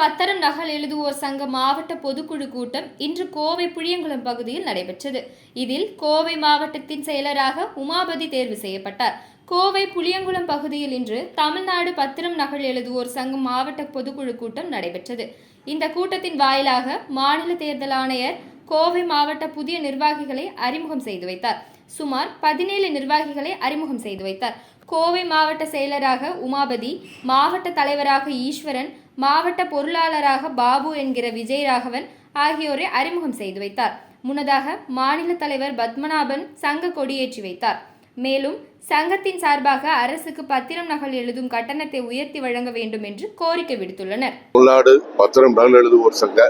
எழுதுவோர் சங்க மாவட்ட பொதுக்குழு கூட்டம் இன்று கோவை புளியங்குளம் பகுதியில் நடைபெற்றது. இதில் கோவை மாவட்டத்தின் செயலராக உமாபதி தேர்வு செய்யப்பட்டார். கோவை புளியங்குளம் பகுதியில் இன்று தமிழ்நாடு பத்திரம் நகல் எழுதுவோர் சங்கம் மாவட்ட பொதுக்குழு கூட்டம் நடைபெற்றது. இந்த கூட்டத்தின் வாயிலாக மாநில தேர்தல் ஆணையர் கோவை மாவட்ட புதிய நிர்வாகிகளை அறிமுகம் செய்து வைத்தார். சுமார் பதினேழு நிர்வாகிகளை அறிமுகம் செய்து வைத்தார். கோவை மாவட்ட செயலராக உமாபதி மாவட்ட தலைவராக ஈஸ்வரன் மாவட்ட பொருளாளராக பாபு என்கிற விஜய் ராகவன் ஆகியோரை அறிமுகம் செய்து வைத்தார். முன்னதாக மாநில தலைவர் பத்மநாபன் சங்க கொடியேற்றி வைத்தார். மேலும் சங்கத்தின் சார்பாக அரசுக்கு பத்திரம் நகல் எழுதும் கட்டணத்தை உயர்த்தி வழங்க வேண்டும் என்று கோரிக்கை விடுத்துள்ளனர். தமிழ்நாடு பத்திரம் நகல் எழுதுவோர் சங்க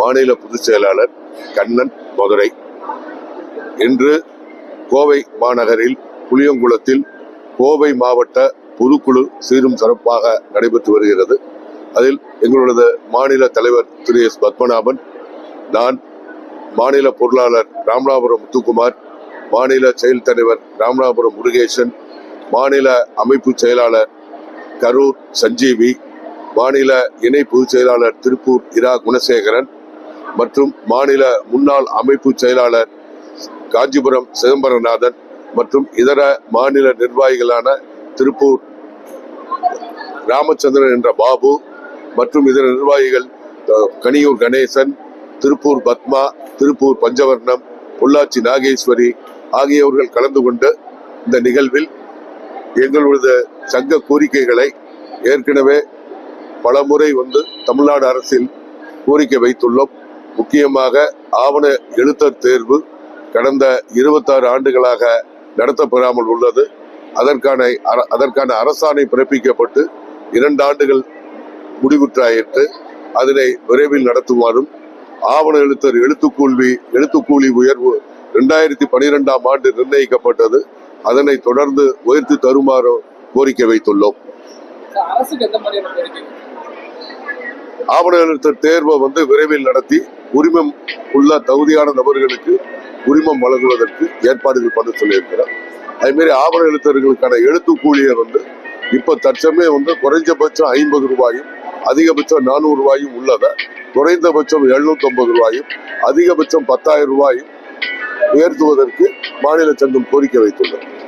மாநில பொதுச் செயலாளர் கண்ணன் மதுரை. இன்று கோவை மாநகரில் புளியங்குளத்தில் கோவை மாவட்ட பொதுக்குழு சீரும் சிறப்பாக நடைபெற்று வருகிறது. அதில் எங்களது மாநில தலைவர் திரு எஸ் பத்மநாபன் நான் மாநில பொருளாளர் ராமநாதபுரம் முத்துக்குமார் மாநில செயல் தலைவர் ராமநாதபுரம் முருகேசன் மாநில அமைப்பு செயலாளர் கரூர் சஞ்சீவி மாநில இணை பொதுச் செயலாளர் திருப்பூர் இரா குணசேகரன் மற்றும் மாநில முன்னாள் அமைப்பு செயலாளர் காஞ்சிபுரம் சிதம்பரநாதன் மற்றும் இதர மாநில நிர்வாகிகளான திருப்பூர் ராமச்சந்திரன் என்ற பாபு மற்றும் இதர நிர்வாகிகள் கனியூர் கணேசன் திருப்பூர் பத்மா திருப்பூர் பஞ்சவர்ணம் பொள்ளாச்சி நாகேஸ்வரி ஆகியோர்கள் கலந்து கொண்டு இந்த நிகழ்வில் எங்களது சங்க கோரிக்கைகளை ஏற்கனவே பலமுறை வந்து தமிழ்நாடு அரசில் கோரிக்கை வைத்துள்ளோம். முக்கியமாக ஆவண எழுத்தர் தேர்வு கடந்த இருபத்தாறு ஆண்டுகளாக நடத்தப்பெறாமல் உள்ளது. அதற்கான அர- அதற்கான அரசாணை பிறப்பிக்கப்பட்டு இரண்டு ஆண்டுகள் முடிவுற்றாயிற்று. அதனை விரைவில் நடத்துமாறும் ஆவண எழுத்தர் எழுத்துக்கூலி எழுத்துக்கூலி உயர்வு இரண்டாயிரத்தி பனிரெண்டாம் ஆண்டு நிர்ணயிக்கப்பட்டது. அதனை தொடர்ந்து உயர்த்தி தருமாறு கோரிக்கை வைத்துள்ளோம். ஆவண எழுத்தர் தேர்வை வந்து விரைவில் நடத்தி உரிமம் உள்ள தகுதியான நபர்களுக்கு உரிமம் வழங்குவதற்கு ஏற்பாடுகள் பண்ண சொல்லியிருக்கிறோம் அதே மாதிரி ஆவண எழுத்தர்களுக்கான எழுத்து கூலியை வந்து இப்ப தற்சமயம் வந்து குறைஞ்சபட்சம் ஐம்பது ரூபாயும் அதிகபட்சம் நானூறு ரூபாயும் உள்ளத குறைந்தபட்சம் எழுநூத்தி ஐம்பது ரூபாயும் அதிகபட்சம் பத்தாயிரம் ரூபாயும் உயர்த்துவதற்கு மாநில சங்கம் கோரிக்கை வைத்துள்ளது.